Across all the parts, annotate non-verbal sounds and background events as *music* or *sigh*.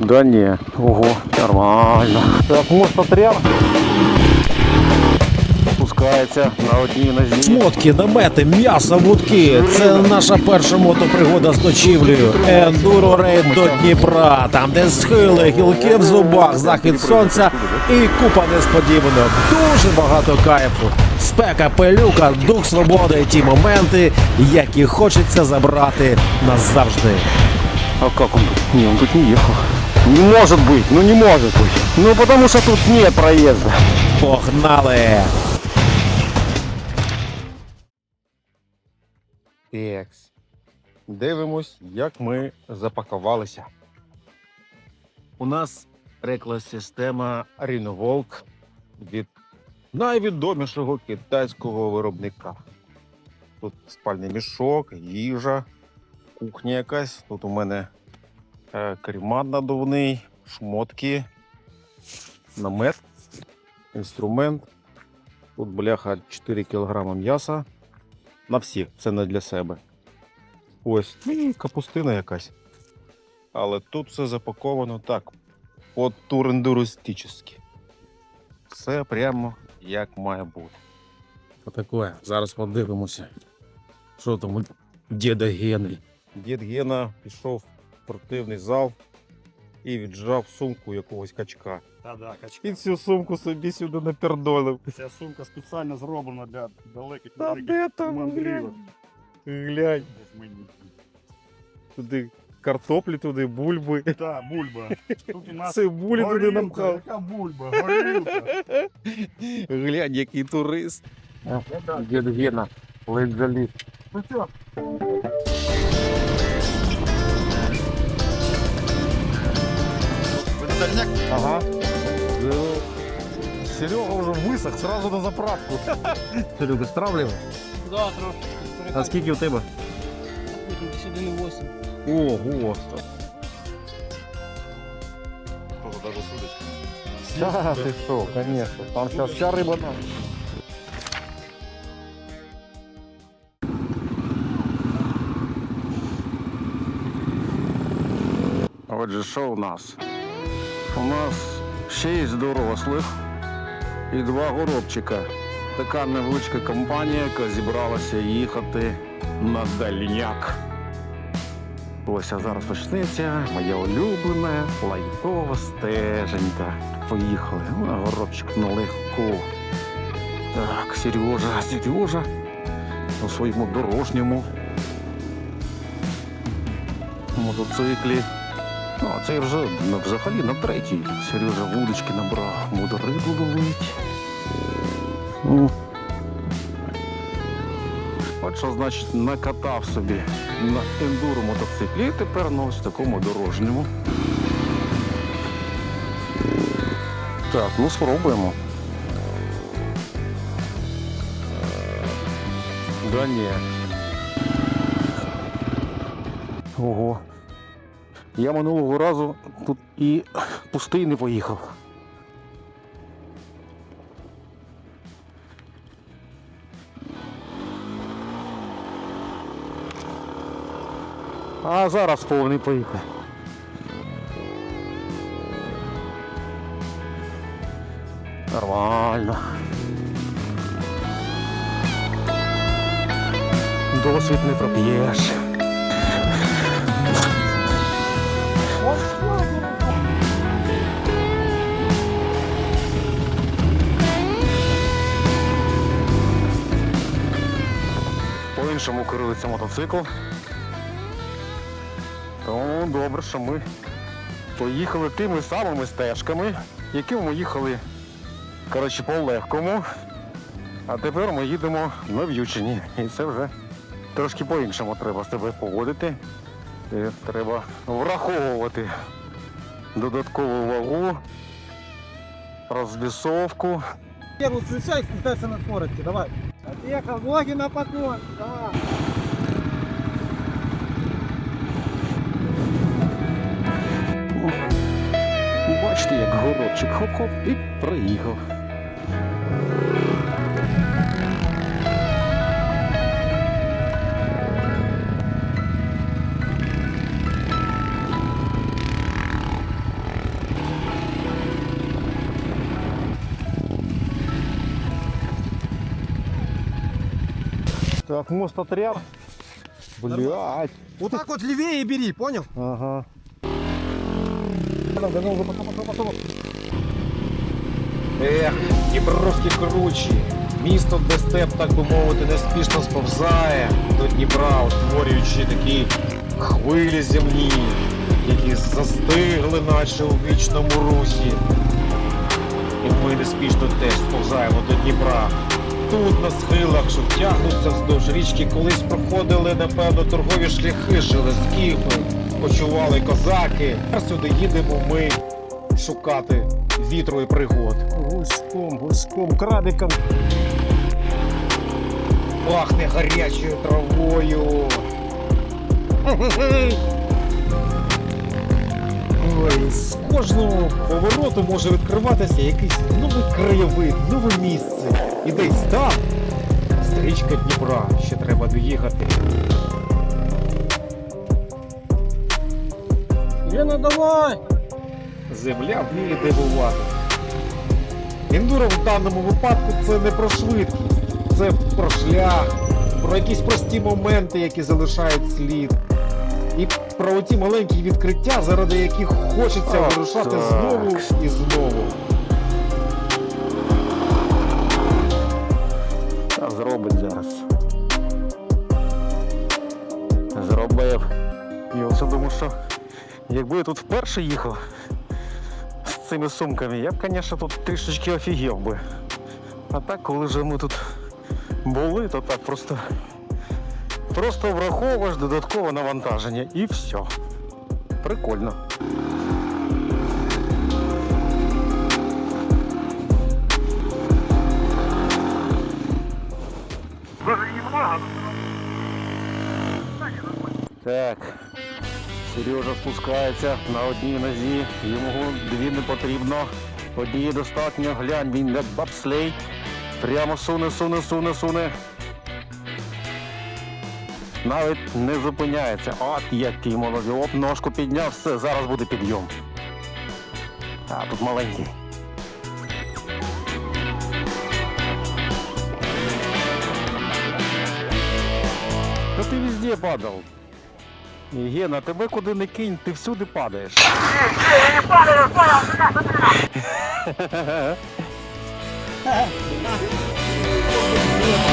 Да ні. Ого, нормально. Так, мост отряд. Спускається на одній нозі. Шмотки, намети, м'ясо, вудки. Це наша перша мотопригода з ночівлею. Ендуро рейд до Дніпра. Там, де схили, гілки в зубах, захід сонця і купа несподіванок. Дуже багато кайфу. Спека, пилюка, дух свободи, ті моменти, які хочеться забрати назавжди. А как он? Не, он тут не ехал. Не может быть, ну не может быть. Ну потому что тут нет проезда. Погнали! Екс. Дивимось, як ми запакувалися. У нас реклас-система Rhinovolk від найвідомішого китайського виробника. Тут спальний мішок, їжа, кухня якась. Тут у мене е, надувний, шмотки, намет, інструмент. Тут бляха 4 кг м'яса. На всіх, це не для себе. Ось, ну і капустина якась. Але тут все запаковано так. По турендуристичськи. Все прямо як має бути. Отаке. Зараз подивимося. Що там у діда Генрі? Дід Гена пішов спортивний зал і віджав сумку якогось качка. Та да, качки. І цю сумку собі сюди напердолив. Ця сумка спеціально зроблена для далеких Та де там? мандрівок. Глянь, глянь, туди картоплі, туди бульби. Та, бульба. Тут у нас Цибулі туди горілка, напхав. Яка бульба, горілка. Глянь, який турист. Яка? Дід Гена, ледь заліз. Ну що, Ага. Серега уже высох, сразу на заправку. Серега, стравливай. Да, трошки. А скільки у тебе? 81,8. Ого. Да, ты что, конечно. Там сейчас вся рыба там. Отже, що у нас? У нас шість дорослих і два горобчика. Така невеличка компанія, яка зібралася їхати на дальняк. Ось а зараз почнеться моя улюблена лайтова стеженька. Поїхали. Ну, горобчик на легку. Так, Сережа, Сережа у своєму дорожньому мотоциклі. Ну, а це вже ну, взагалі на третій. Сережа вудочки набрав, буде рибу ловить. Ну. От що значить накатав собі на ендуро мотоциклі і тепер на ось такому дорожньому. Так, ну спробуємо. Да ні. Ого. Я минулого разу тут і пустий не поїхав. А зараз повний поїхав. Нормально. Досвід не проп'єш. По-іншому керується мотоцикл. Тому добре, що ми поїхали тими самими стежками, якими ми їхали коротше, по легкому. А тепер ми їдемо на в'ючені. І це вже трошки по-іншому треба себе поводити. І треба враховувати додаткову вагу, розвісовку. Первый встречай, катайся на скорости, давай. Отъехал, ноги на поклон, давай. Бачите, як горобчик хоп-хоп і проїхав. Так, мост отряд. Блять. Вот так вот левее бери, понял? Ага. Ех, Дніпровські кручі. Місто, де степ, так би мовити, неспішно сповзає до Дніпра, утворюючи такі хвилі землі, які застигли, наче у вічному русі. І ми неспішно теж сповзаємо до Дніпра. Тут на схилах, що тягнуться вздовж річки, колись проходили, напевно, торгові шляхи, жили скіфи, почували козаки. А сюди їдемо ми шукати вітру і пригод. Гуськом, гуськом, крадиком. Пахне гарячою травою. З кожного повороту може відкриватися якийсь новий краєвид, нове місце. І десь там стрічка Дніпра, ще треба доїхати. Лена, давай! Земля вміє дивувати. Ендуро в даному випадку це не про швидкість, це про шлях, про якісь прості моменти, які залишають слід. І про ті маленькі відкриття, заради яких хочеться Ах, вирушати так. знову і знову. Та зробить зараз. Зробив. І оце думаю, що якби я тут вперше їхав з цими сумками, я б, звісно, тут трішечки офігів би. А так, коли вже ми тут були, то так просто. Просто враховуєш додаткове навантаження і все. Прикольно. Так. Сережа спускається на одній нозі, йому дві не потрібно. Однієї достатньо, глянь, він як бабслей. Прямо суне, суне, суне, суне. Навіть не зупиняється. От який молодий. Оп, ножку підняв, все, зараз буде підйом. А тут маленький. Та ти везде падав. Гена, тебе куди не кинь, ти всюди падаєш.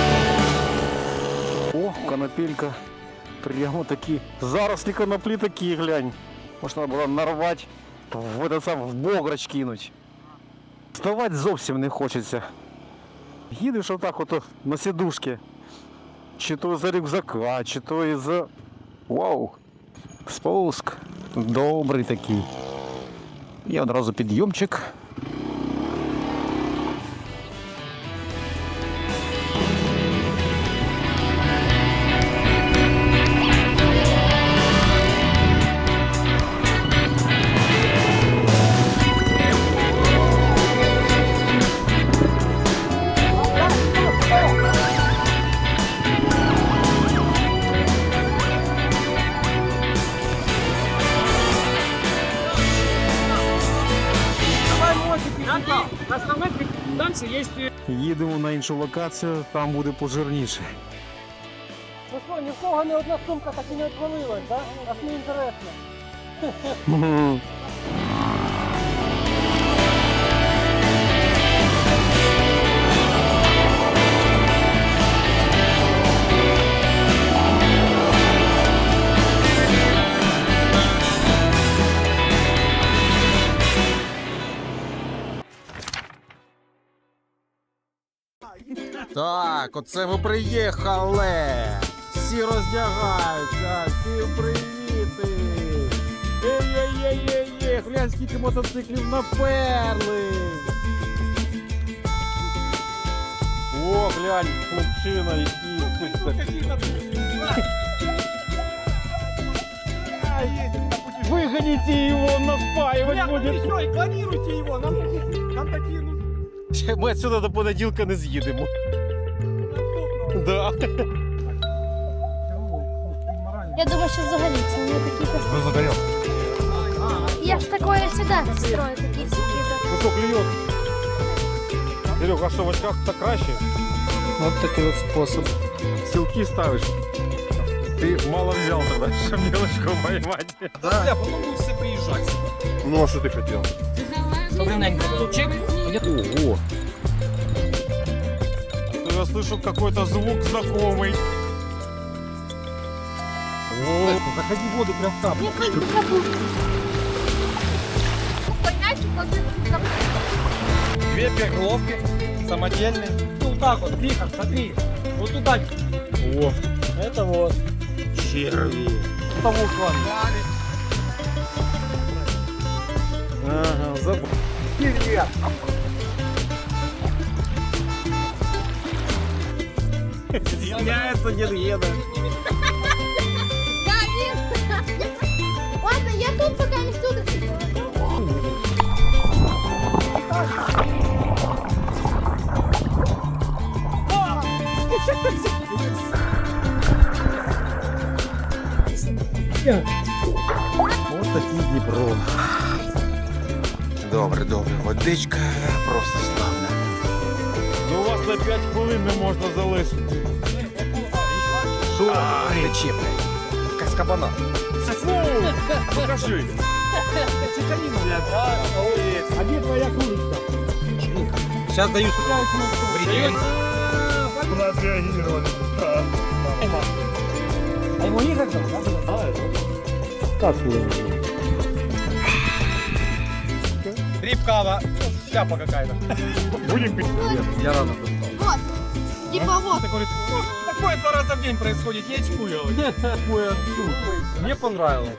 *laughs* О, конопелька. Прямо такі. Зарослі коноплі такі, глянь. Можна було нарвати, в, этот сам, в бограч кинуть. Вставати зовсім не хочеться. Їдеш отак от на сідушки. Чи то за рюкзака, чи то із-за. Вау! Спуск. Добрий такий. І одразу підйомчик. Танце Їдемо на іншу локацію, там буде пожирніше. Ну що, ні в кого не одна сумка так і не відвалилась, да? Аж не інтересно. *laughs* Так, оце ми приїхали. Всі роздягаються, всім привіти. Ей-ей-ей-ей-ей, глянь, скільки мотоциклів наперли. О, глянь, хлопчина, який. Выгоните его, наспаивать будет. Все, клонируйте его, нам, нам такие ну, Ми отсюда до понеділка не з'їдемо. Да. Я думаю, що взагалі це не такі костюми. Я ж такое всегда строю, такі какие-то. Ну що, клюет? Серега, а що в очках так краще? Вот такий от спосіб. силки ставишь. Ты мало взял тогда, чтобы мелочку поймать. Да, потом будут все приезжать. Ну, а что ты хотел? Ровненько было. Чик. Ого. Слышу какой-то звук знакомый. Заходи в воду прям там. Я хочу Две перловки самодельные. Ну вот так вот, тихо, смотри. Вот туда. О, Это вот. черви. Того клана. Ага, забыл. Извиняется дед Еда. Да. Ладно, я тут пока не сюда. Ось такий Дніпро. Добре, добре. Водичка просто славна. Ну у вас на 5 хвилин не можна залишити. Що? Тече, блядь. Як з кабана. Покажи. А где твоя курочка? Зараз даю бритвень. Отреагировали. А ему не хотел, да? Как Рибкава. Шляпа какая-то. Будем пить? Я рано Вот. Типа вот. Такое два раза в день происходит, я очкую. *laughs* Мне понравилось.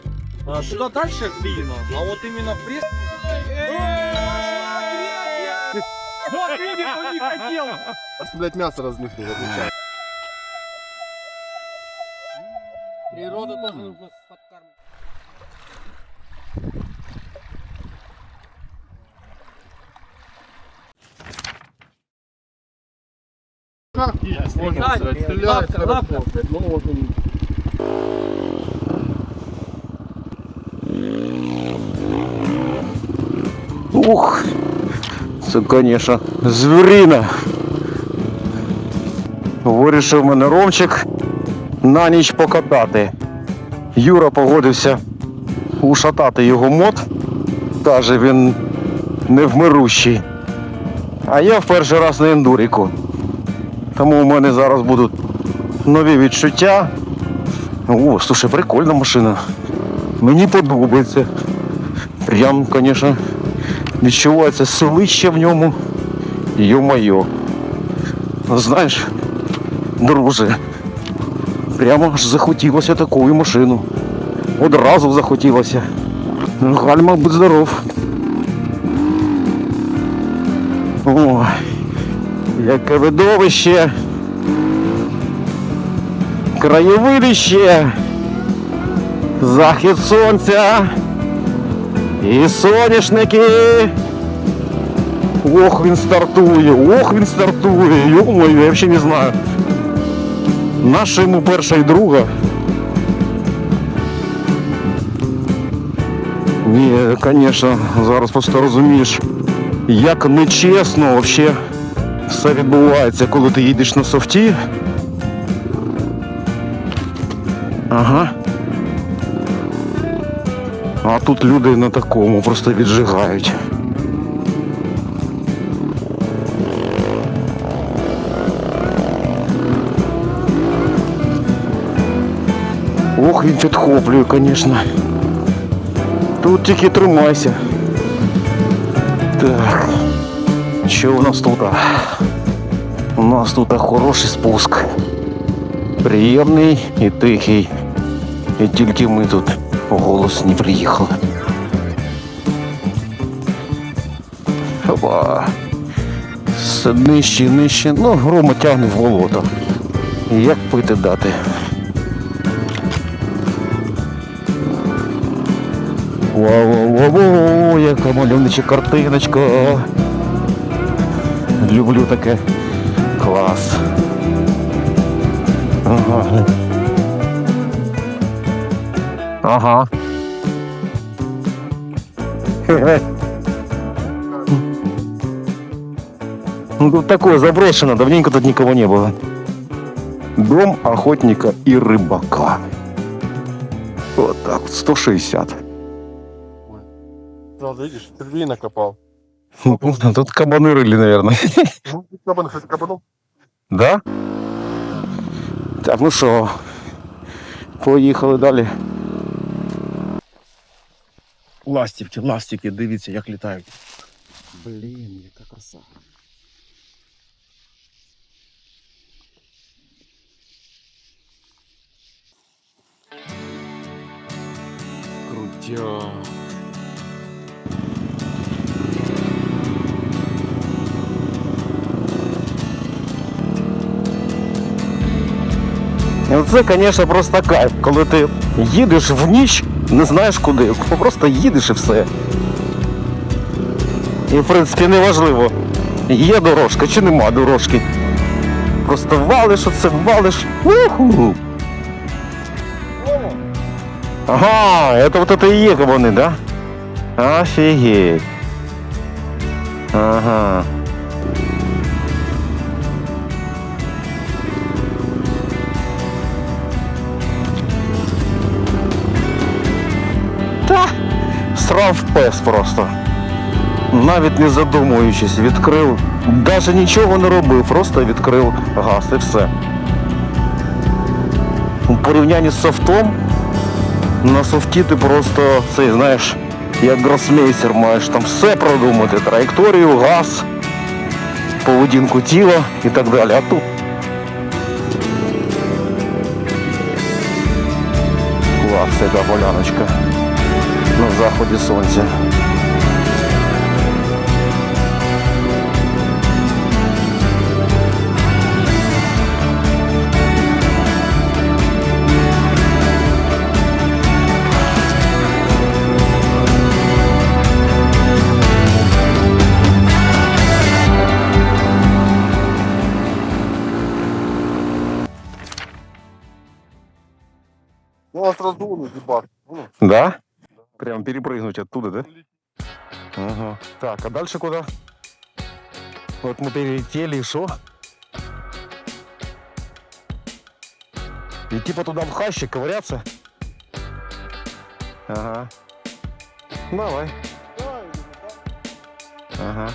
А, туда дальше видно, а вот именно. Вот видишь, он не хотел. Блять, мясо размыхнуло. Природа тоже нужно подкармливать. Ух, це, звісно, звірина. Вирішив мене Ромчик на ніч покатати. Юра погодився ушатати його мод. Каже, він невмирущий. А я в перший раз на ендуріку. Тому у мене зараз будуть нові відчуття. О, слушай, прикольна машина. Мені подобається. Прям, звісно, відчувається селище в ньому. Йо-моє. Знаєш, друже, прямо аж захотілося таку машину. Одразу захотілося. Гальма, будь здоров. Ой, яке видовище. Краєвидище. Захід сонця. І соняшники. Ох, він стартує, ох, він стартує. Йо-моє, я взагалі не знаю. Наша йому перша і друга. Ні, звісно, зараз просто розумієш, як нечесно взагалі все відбувається, коли ти їдеш на софті. Ага. А тут люди на такому просто віджигають. Ох, він підхоплює, звісно. Тут тільки тримайся. Так. Що у нас тут? У нас тут хороший спуск. Приємний і тихий. І тільки ми тут голосні приїхали. Опа. Все нижче, нижче. Ну, грома тягне в болото. Як пити дати? Вау-вау-вау, яка мальовнича картиночка. Люблю таке. Ага. Ага. Ну тут такое заброшено, давненько тут никого не было. Дом охотника и рыбака. Вот так вот, 160. Правда, видишь, впервые накопал. Тут кабаны рыли, наверное. Ну, кабан, кстати, кабанов. Да? Так, ну що, поїхали далі. Ластівки, ластівки, дивіться, як літають. Блін, яка краса. Крутя. Ну, Це, звісно, просто кайф, коли ти їдеш в ніч, не знаєш куди. Просто їдеш і все. І в принципі не важливо, є дорожка чи нема дорожки. Просто валиш оце, валиш. Уху. Ага, это вот это и є вони, да? Офігеть. Ага. Срав пес просто. Навіть не задумуючись, відкрив. Навіть нічого не робив, просто відкрив газ і все. У порівнянні з софтом, на софті ти просто цей, знаєш, як гросмейстер маєш там все продумати. Траєкторію, газ, поведінку тіла і так далі. А тут. Заході сонця. Ну, а сразу он ебать. Ну, Да? Прям перепрыгнуть оттуда, да? Ага. Так, а дальше куда? Вот мы перелетели, и шо? И типа туда в хаще ковыряться? Ага. Давай. Ага.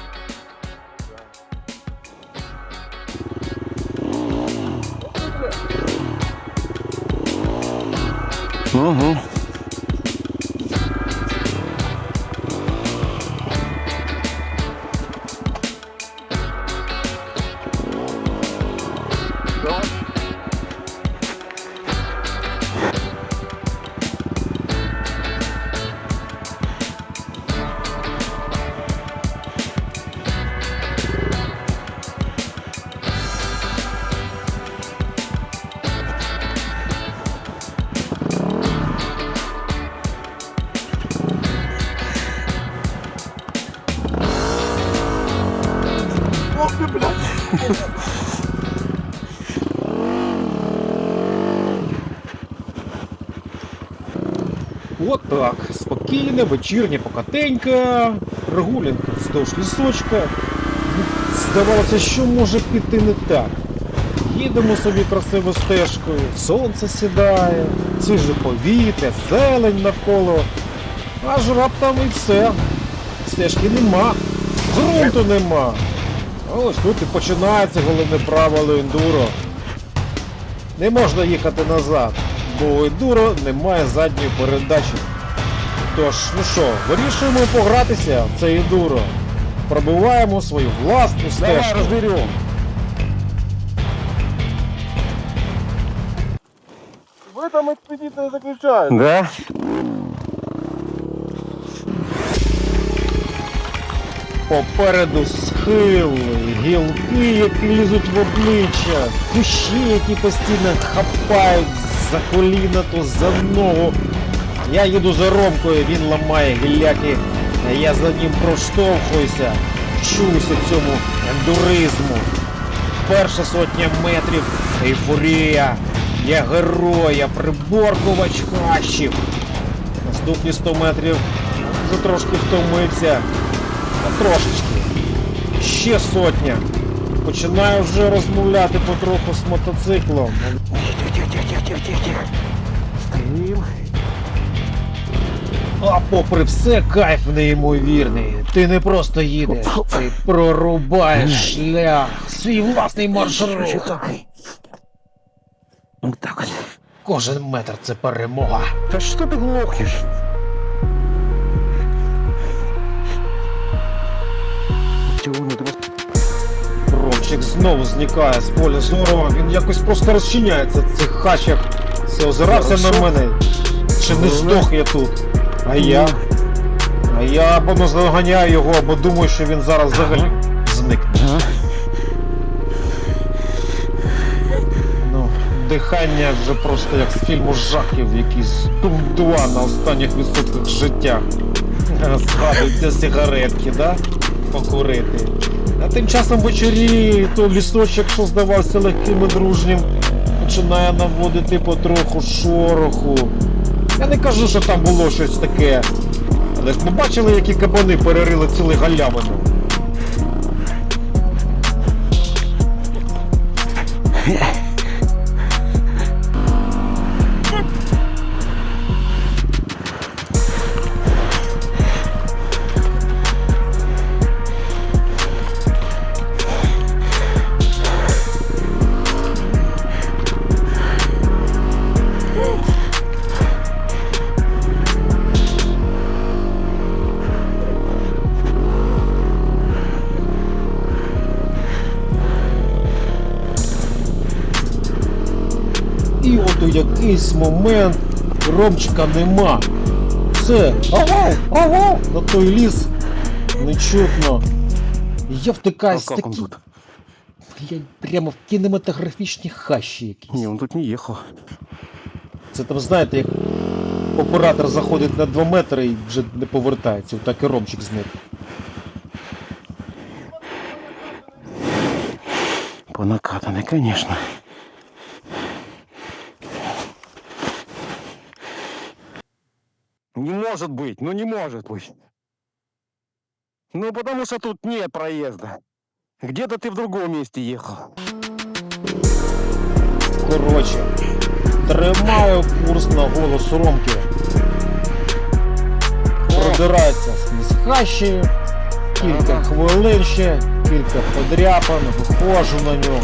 Угу. Спокійна, вечірня покатенька, прогулянка вздовж лісочка. Здавалося, що може піти не так. Їдемо собі красивою стежкою, сонце сідає, свіже повітря, зелень навколо. Аж раптом і все. Стежки нема, ґрунту нема. Ось тут і починається головне правило ендуро. Не можна їхати назад, бо у ендуро немає задньої передачі. Тож, ну що, вирішуємо погратися в це ендуро. Пробиваємо свою власну стежку. разберем. в этом экспедиция и заключается. Да? Попереду схил, гілки, які лізуть в обличчя, кущі, які постійно хапають за коліна, то за ногу. Я їду за Ромкою, він ламає гілляки, я за ним проштовхуюся, вчуся цьому ендуризму. Перша сотня метрів ейфорія. Я герой, я приборкувач хащів. Наступні 100 метрів вже трошки втомився. Трошечки. Ще сотня. починаю вже розмовляти потроху з мотоциклом. Стоїм. А попри все, кайф неймовірний. Ти не просто їдеш, ти прорубаєш шлях, свій власний маршрут. Вот так от. Кожен метр це перемога. Та що ти глохнеш? Ромчик знову зникає з поля зору, він якось просто розчиняється в цих хачах. Все озирався на мене. Чи не здох я тут? А я? А я або наздоганяю його, або думаю, що він зараз взагалі зникне. Ну, дихання вже просто як з фільму жахів, якийсь Дум-2 на останніх відсотках життя. Згадуються сигаретки, да? Покурити. А тим часом ввечері той лісочок, що здавався легким і дружнім, починає наводити потроху шороху. Я не кажу, що там було щось таке. Але ж ми бачили, які кабани перерили цілий галявину. І *laughs* якийсь момент Ромчика нема. Все, агов, агов, на той ліс не чутно. І Я втикаюсь в как такі, тут? прямо в кінематографічні хащі якісь. Не, он тут не ехал. Це там, знаєте, як оператор заходить на 2 метри і вже не повертається, так і Ромчик зник. По накатанной, Не может быть, ну не может быть. Ну потому что тут нет проезда. Где-то ты в другом месте ехал. Коротше, тримаю курс на голос Ромки. Продираюся з хащі, кілька Ага. хвилин ще, кілька подряпин, виходжу на нього.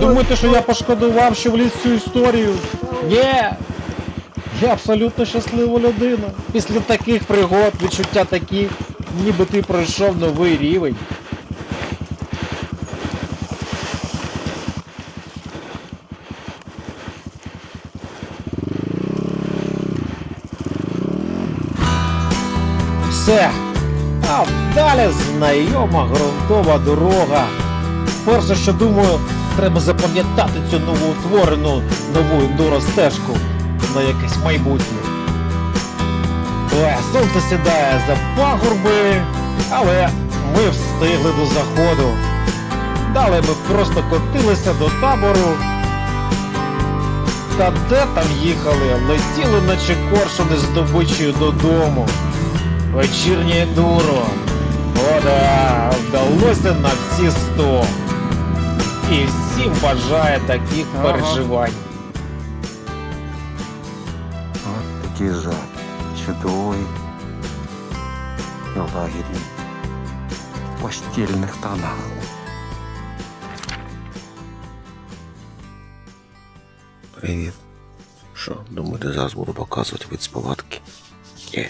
Думаєте, що я пошкодував, що вліз в цю історію? Ні! Я абсолютно щаслива людина. Після таких пригод відчуття такі, ніби ти пройшов новий рівень. Все. А далі знайома ґрунтова дорога. Перше, що думаю, треба запам'ятати цю новоутворену нову ендуростежку на якесь майбутнє. Е, Сонце сідає за пагорби, але ми встигли до заходу. Далі ми просто котилися до табору. Та де там їхали? Летіли наче коршуни з добичею додому. Вечірнє ендуро. О, да, вдалося на всі сто. І всім бажає таких переживань. Вот такие жаль. Чудовый и лагерный. В постельных тонах. Привіт. Що, думаєте, зараз буду показувати вид з палатки? Ні,